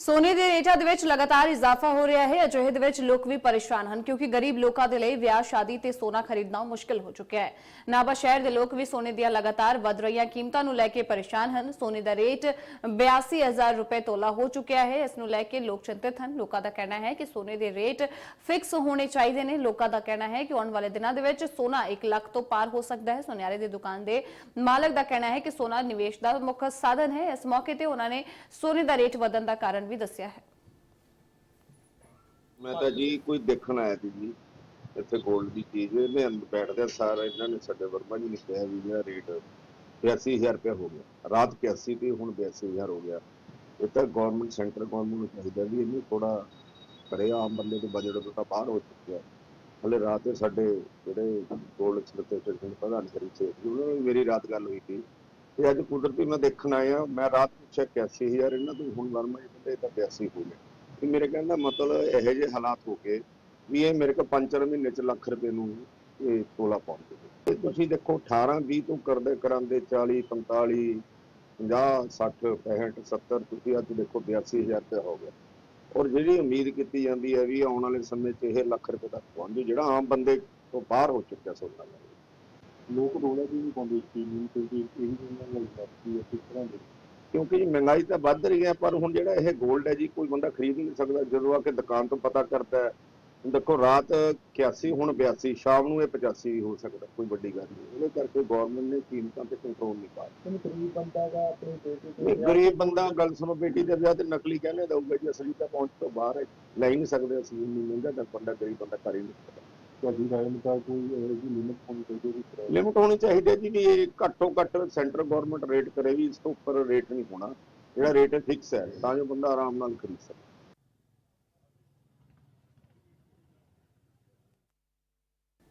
ਸੋਨੇ ਦੇ ਰੇਟਾਂ ਦੇ ਵਿੱਚ ਲਗਾਤਾਰ ਇਜ਼ਾਫਾ ਹੋ ਰਿਹਾ ਹੈ। ਅਜਿਹੇ ਦੇ ਵਿੱਚ ਲੋਕ ਵੀ ਪਰੇਸ਼ਾਨ ਹਨ ਕਿਉਂਕਿ ਗਰੀਬ ਲੋਕਾਂ ਦੇ ਲਈ ਵਿਆਹ, ਸ਼ਾਦੀ ਤੇ ਸੋਨਾ ਖਰੀਦਣਾ ਮੁਸ਼ਕਲ ਹੋ ਚੁੱਕਿਆ ਹੈ। ਨਾਭਾ ਸ਼ਹਿਰ ਦੇ ਲੋਕ ਵੀ ਸੋਨੇ ਦੀਆਂ ਲਗਾਤਾਰ ਵਧ ਰਹੀਆਂ ਕੀਮਤਾਂ ਨੂੰ ਲੈ ਕੇ ਪਰੇਸ਼ਾਨ ਹਨ। ਸੋਨੇ ਦਾ ਰੇਟ 82000 ਰੁਪਏ ਤੋਲਾ ਹੋ ਚੁੱਕਿਆ ਹੈ। ਇਸ ਨੂੰ ਲੈ ਕੇ ਲੋਕ ਚਿੰਤਿਤ ਹਨ। ਲੋਕਾਂ ਦਾ ਕਹਿਣਾ ਹੈ ਕਿ ਸੋਨੇ ਦੇ ਰੇਟ ਫਿਕਸ ਹੋਣੇ ਚਾਹੀਦੇ ਨੇ। ਲੋਕਾਂ ਦਾ ਕਹਿਣਾ ਹੈ ਕਿ ਆਉਣ ਵਾਲੇ ਦਿਨਾਂ ਦੇ ਵਿੱਚ ਸੋਨਾ 1 ਲੱਖ ਤੋਂ ਪਾਰ ਹੋ ਸਕਦਾ ਹੈ। ਸੋਨਿਆਰੇ ਦੀ ਦੁਕਾਨ ਦੇ ਮਾਲਕ ਦਾ ਕਹਿਣਾ ਹੈ ਕਿ ਸੋਨਾ ਨਿਵੇਸ਼ ਦਾ ਮੁੱਖ ਸਾਧਨ ਹੈ। ਇਸ ਮੌਕੇ ਤੇ ਉਹਨਾਂ ਨੇ ਸੋਨੇ ਦਾ ਰੇਟ ਵਧਣ ਦਾ ਕਾਰਨ ਵੀ ਦੱਸਿਆ ਹੈ। ਮੈਂ ਤਾਂ ਜੀ ਕੋਈ ਦੇਖਣ ਆਇਆ ਸੀ ਜੀ, ਇੱਥੇ 골ਡ ਦੀ ਚੀਜ਼ ਇਹਨੇ ਅੰਦਰ ਬੈਠਦੇ ਸਾਰ, ਇਹਨਾਂ ਨੇ ਸਾਡੇ ਵਰਮਾ ਜੀ ਨੇ ਕਿਹਾ ਵੀ ਇਹਦਾ ਰੇਟ 82000 ਰੁਪਏ ਹੋ ਗਿਆ। ਰਾਤ 81 ਤੇ ਹੁਣ 82000 ਹੋ ਗਿਆ। ਇਹ ਤਾਂ ਗਵਰਨਮੈਂਟ ਸੈਂਟਰ ਗਵਰਨਮੈਂਟ ਨੂੰ ਚਾਹੀਦਾ ਵੀ ਇਹਨੂੰ ਥੋੜਾ ਕਰੇ ਆਮ ਬੰਦੇ ਦੇ ਬਜਟ ਤੋਂ ਤਾਂ ਬਾਹਰ ਹੋ ਚੁੱਕਿਆ। ਹਲੇ ਰਾਤ ਦੇ ਸਾਡੇ ਜਿਹੜੇ 골ਡ ਸਟੇਸ਼ਨ ਦੇ ਪ੍ਰਧਾਨ ਕਰੀ ਸੀ ਉਹਨਾਂ ਨਾਲ ਮੇਰੀ ਰਾਤ ਗੱਲ ਹੋਈ ਸੀ। ਤੇ ਅੱਜ ਕੁਦਰਤੀ ਮੈਂ ਦੇਖਣ ਆਇਆ, ਮੈਂ ਰਾਤ ਪੁੱਛਿਆ 81000 ਇਹਨਾਂ ਤੋਂ ਹੁਣ ਵਰਮਾ ਜੀ ਕਹਿੰਦੇ ਤਾਂ 82 ਹੋ ਗਿਆ ਕਿ ਮੇਰੇ ਕਹਿਣ ਮਤਲਬ ਇਹੋ ਜਿਹੇ ਹਾਲਾਤ ਹੋ ਗਏ ਵੀ ਇਹ ਮੇਰੇ ਕੋਲ 5-4 ਮਹੀਨੇ ਚ ਲੱਖ ਰੁਪਏ ਨੂੰ ਇਹ ਤੋਲਾ ਪਹੁੰਚ ਤੇ ਤੁਸੀਂ ਦੇਖੋ 18 20 ਤੋਂ ਕਰਦੇ ਕਰਾਂਦੇ 40 45 50 60 65 70 ਤੁਸੀਂ ਅੱਜ ਦੇਖੋ 82000 ਰੁਪਏ ਹੋ ਗਿਆ। ਔਰ ਜਿਹੜੀ ਉਮੀਦ ਕੀਤੀ ਜਾਂਦੀ ਹੈ ਵੀ ਆਉਣ ਵਾਲੇ ਸਮੇਂ 'ਚ ਇਹ ਲੱਖ ਰੁਪਏ ਤੱਕ ਪਹੁੰਚ ਜੂ ਜਿਹੜਾ ਆਮ ਬੰਦੇ ਤੋਂ ਬਾਹਰ ਹੋ ਚੁੱਕਿਆ ਸੋਨਾ ਲੋਕ ਰੋਲਾ ਵੀ ਨਹੀਂ ਪਾਉਂਦੇ ਇਸ ਚੀਜ਼ ਨੂੰ? ਕਿਉਂਕਿ ਇਹ ਵੀ ਉਹਨਾਂ ਨਾਲ ਲੱਗਦੀ ਹੈ ਕਿਸ ਤਰ੍ਹਾਂ ਦੇ ਕਿਉਂਕਿ ਜੀ ਮਹਿੰਗਾਈ ਤਾਂ ਵੱਧ ਰਹੀ ਹੈ ਪਰ ਹੁਣ ਜਿਹੜਾ ਇਹ 골ਡ ਹੈ ਜੀ ਕੋਈ ਬੰਦਾ ਖਰੀਦ ਨਹੀਂ ਸਕਦਾ। ਜਦੋਂ ਆ ਕੇ ਦੁਕਾਨ ਤੋਂ ਪਤਾ ਕਰਦਾ ਹੈ ਦੇਖੋ ਰਾਤ 81 ਹੁਣ 82 ਸ਼ਾਮ ਨੂੰ ਇਹ 85 ਵੀ ਹੋ ਸਕਦਾ ਕੋਈ ਵੱਡੀ ਗੱਲ ਨਹੀਂ। ਉਹਦੇ ਕਰਕੇ ਗਵਰਨਮੈਂਟ ਨੇ ਕੀਮਤਾਂ ਤੇ ਕੰਟਰੋਲ ਨਹੀਂ ਪਾ ਕਿਉਂਕਿ ਗਰੀਬ ਬੰਦਾ ਦਾ ਆਪਣੇ ਬੇਟੇ ਨਹੀਂ ਗਰੀਬ ਬੰਦਾ ਗੱਲ ਸੁਣੋ ਬੇਟੀ ਦੇ ਵਿਆਹ ਤੇ ਨਕਲੀ ਕਹਿੰਦੇ ਦਊਗਾ ਜੀ ਅਸਲੀ ਤਾਂ ਪਹੁੰਚ ਤੋਂ ਬਾਹਰ ਹੈ। ਲੈ ਹੀ ਨਹੀਂ ਸਕਦੇ ਅਸੀਂ ਇੰਨੀ ਮਹਿੰਗਾ ਤਾਂ ਬੰਦਾ ਗਰੀਬ ਬੰਦਾ ਕਰ ਹੀ ਨਹੀਂ ਸਕਦਾ। ਤੁਹਾਡੀ ਰਾਏ ਅਨੁਸਾਰ ਕੋਈ ਇਹੋ ਲਿਮਿਟ ਹੋਣੀ ਚਾਹੀਦੀ ਹੈ ਕਿਸ ਹੋਣੀ ਚਾਹੀਦੀ ਹੈ ਜੀ ਵੀ ਇਹ ਘੱਟੋ ਘੱਟ ਸੈਂਟਰ ਗਵਰਨਮੈਂਟ ਰੇਟ ਕਰੇ ਵੀ ਇਸ ਤੋਂ ਉੱਪਰ ਰੇਟ ਨਹੀਂ ਹੋਣਾ। ਜਿਹੜਾ ਰੇਟ ਫਿਕਸ ਹੈ, ਤਾਂ ਜੋ ਬੰਦਾ ਆਰਾਮ ਨਾਲ ਖਰੀਦ ਸਕੇ।